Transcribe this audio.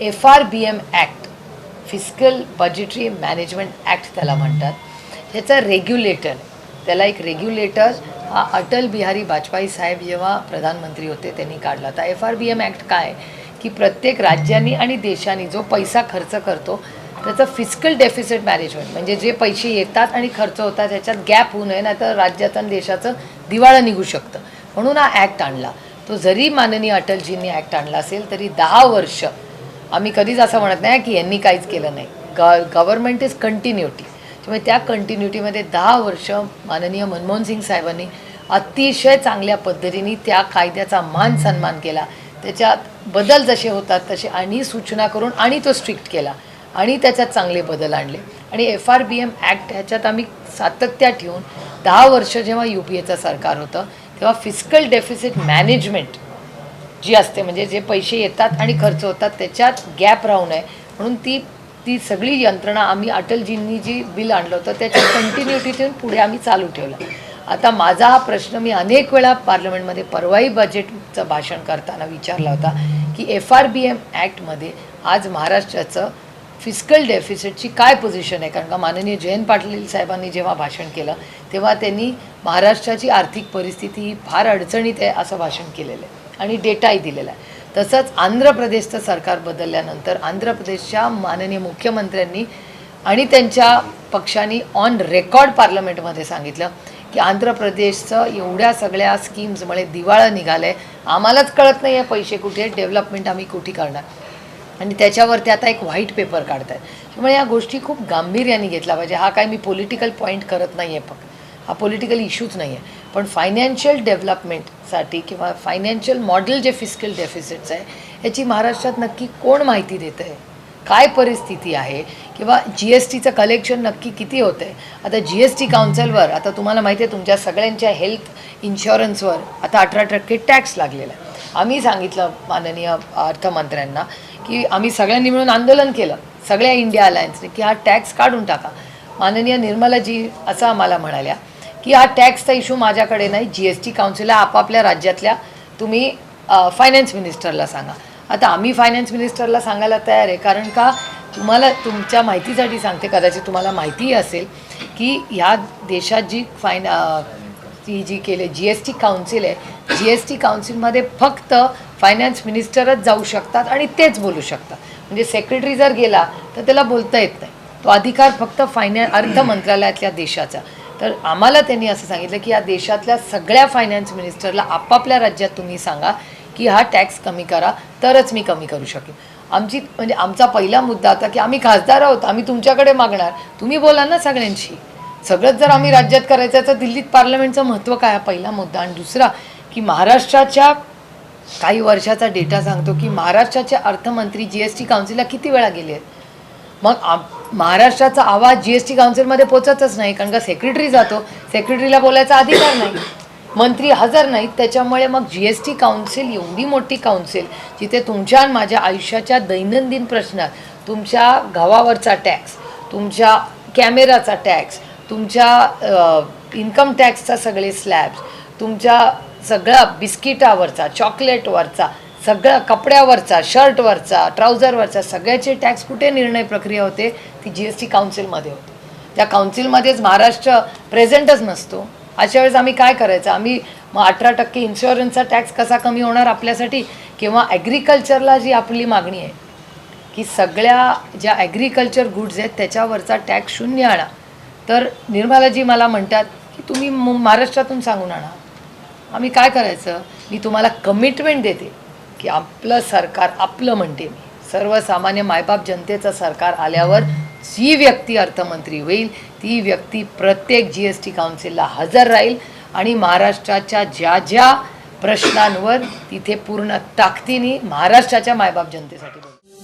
F R B M act fiscal budgetary management act त्याला म्हणतात. ह्याचा रेग्युलेटर त्याला एक रेग्युलेटर हा अटल बिहारी वाजपेयी साहेब जेव्हा प्रधानमंत्री होते त्यांनी काढला होता. F R B M act काय? की प्रत्येक राज्यांनी आणि देशांनी जो पैसा खर्च करतो त्याचं फिजिकल डेफिसिट मॅनेजमेंट म्हणजे जे पैसे येतात आणि खर्च होतात त्याच्यात गॅप होऊ नये नाही तर राज्यात आणि देशाचं दिवाळं निघू शकतं. म्हणून हा ॲक्ट आणला. तो जरी माननीय अटलजींनी ॲक्ट आणला असेल तरी दहा वर्ष आम्ही कधीच असं म्हणत नाही की यांनी काहीच केलं नाही. ग गव्हर्नमेंट इज कंटिन्युटी त्यामुळे त्या कंटिन्युटीमध्ये दहा वर्ष माननीय मनमोहन सिंग साहेबांनी अतिशय चांगल्या पद्धतीने त्या कायद्याचा मान सन्मान केला. त्याच्यात बदल जसे होतात तसे आणि सूचना करून आणि तो स्ट्रिक्ट केला. आणि त्याच्यात चांगले बदल आणले. आणि F R B M act ह्याच्यात आम्ही सातत्या ठेवून दहा वर्ष जेव्हा यू पी एचं सरकार होतं तेव्हा फिजिकल डेफिसिट मॅनेजमेंट जी असते म्हणजे जे पैसे येतात आणि खर्च होतात त्याच्यात गॅप राहू नये. म्हणून ती ती सगळी यंत्रणा आम्ही अटलजींनी जी बिल आणलं होतं त्याच्या कंटिन्युटीतून पुढे आम्ही चालू ठेवलं. आता माझा हा प्रश्न मी अनेक वेळा पार्लमेंटमध्ये परवाही बजेटचं भाषण करताना विचारला होता की एफ आर बी एम ॲक्टमध्ये आज महाराष्ट्राचं फिजिकल डेफिसिटची काय पोझिशन आहे? कारण का माननीय जयंत पाटील साहेबांनी जेव्हा भाषण केलं तेव्हा त्यांनी महाराष्ट्राची आर्थिक परिस्थिती ही फार अडचणीत आहे असं भाषण केलेलं आहे. आणि डेटाही दिलेला आहे. तसंच आंध्र प्रदेशचं सरकार बदलल्यानंतर आंध्र प्रदेशच्या माननीय मुख्यमंत्र्यांनी आणि त्यांच्या पक्षांनी ऑन रेकॉर्ड पार्लमेंटमध्ये सांगितलं की आंध्र प्रदेशचं एवढ्या सगळ्या स्कीम्समुळे दिवाळं निघालं आहे आम्हालाच कळत नाही आहे पैसे कुठे आहेत डेव्हलपमेंट आम्ही कुठे करणार. आणि त्याच्यावरती आता एक व्हाईट पेपर काढत आहेत त्यामुळे या गोष्टी खूप गांभीर्याने घेतला पाहिजे. हा काय मी पॉलिटिकल पॉईंट करत नाही आहे फक्त. हा पॉलिटिकल इश्यूच नाही आहे पण फायनान्शियल डेव्हलपमेंटसाठी किंवा फायनान्शियल मॉडेल जे फिस्कल डेफिसिट्स आहे याची महाराष्ट्रात नक्की कोण माहिती देतं आहे? काय परिस्थिती आहे? किंवा जी एस टीचं कलेक्शन नक्की किती होतं आहे आता जी एस टी काउन्सिलवर आता तुम्हाला माहिती आहे तुमच्या सगळ्यांच्या हेल्थ इन्शुरन्सवर आता अठरा टक्के टॅक्स लागलेला आहे. आम्ही सांगितलं माननीय अर्थमंत्र्यांना की आम्ही सगळ्यांनी मिळून आंदोलन केलं सगळ्या इंडिया अलायन्सने की हा टॅक्स काढून टाका. माननीय निर्मलाजी असं आम्हाला म्हणाल्या. की हा टॅक्सचा इशू माझ्याकडे नाही. जी एस टी काउन्सिलला आपापल्या राज्यातल्या तुम्ही फायनान्स मिनिस्टरला सांगा. आता आम्ही फायनान्स मिनिस्टरला सांगायला तयार आहे. कारण का तुम्हाला तुमच्या माहितीसाठी सांगते. कदाचित तुम्हाला माहितीही असेल की ह्या देशात जी फायन ती जी केले जी एस टी काउन्सिल आहे जी एस टी काउन्सिलमध्ये फक्त फायनान्स मिनिस्टरच जाऊ शकतात आणि तेच बोलू शकतात. म्हणजे सेक्रेटरी जर गेला तर त्याला बोलता येत नाही. तो अधिकार फक्त फायनान्स अर्थ मंत्रालयातल्या देशाचा. तर आम्हाला त्यांनी असं सांगितलं की या देशातल्या सगळ्या फायनान्स मिनिस्टरला आपापल्या राज्यात तुम्ही सांगा की हा टॅक्स कमी करा तरच मी कमी करू शकेन. आमची म्हणजे आमचा पहिला मुद्दा होता की आम्ही खासदार आहोत आम्ही तुमच्याकडे मागणार. तुम्ही बोला ना सगळ्यांशी. सगळंच जर आम्ही राज्यात करायचं तर दिल्लीत पार्लमेंटचं महत्त्व काय हा पहिला मुद्दा. आणि दुसरा की महाराष्ट्राच्या काही वर्षाचा डेटा सांगतो की महाराष्ट्राचे अर्थमंत्री जी एस टी काउन्सिलला किती वेळा गेले आहेत? मग महाराष्ट्राचा आवाज जी एस टी काउन्सिलमध्ये पोचतच नाही कारण का सेक्रेटरी जातो. सेक्रेटरीला बोलायचा अधिकार नाही. मंत्री हजर नाहीत. त्याच्यामुळे मग जी एस टी काउन्सिल एवढी मोठी काउन्सिल जिथे तुमच्या आणि माझ्या आयुष्याच्या दैनंदिन प्रश्नात तुमच्या गावावरचा टॅक्स तुमच्या कॅमेराचा टॅक्स तुमच्या इन्कम टॅक्सचा सगळे स्लॅब्स तुमच्या सगळा बिस्किटावरचा चॉकलेटवरचा सगळ्या कपड्यावरचा शर्टवरचा ट्राउझरवरचा सगळ्याचे टॅक्स कुठे निर्णय प्रक्रिया होते? ती जी एस टी काउन्सिलमध्ये होते. त्या काउन्सिलमध्येच महाराष्ट्र प्रेझेंटच नसतो. अशा वेळेस आम्ही काय करायचं? आम्ही मग अठरा टक्के इन्शुरन्सचा टॅक्स कसा कमी होणार आपल्यासाठी? किंवा ॲग्रिकल्चरला जी आपली मागणी आहे की सगळ्या ज्या ॲग्रिकल्चर गुड्स आहेत त्याच्यावरचा टॅक्स शून्य आणा. तर निर्मलाजी मला म्हणतात की तुम्ही महाराष्ट्रातून सांगून आणा. आम्ही काय करायचं? मी तुम्हाला कमिटमेंट देते. की आपलं सरकार आपलं म्हणते मी. सर्वसामान्य मायबाप जनतेचं सरकार आल्यावर जी व्यक्ती अर्थमंत्री होईल ती व्यक्ती प्रत्येक जी एस टी काउन्सिलला हजर राहील आणि महाराष्ट्राच्या ज्या ज्या प्रश्नांवर तिथे पूर्ण ताकदीने महाराष्ट्राच्या मायबाप जनतेसाठी बोलेल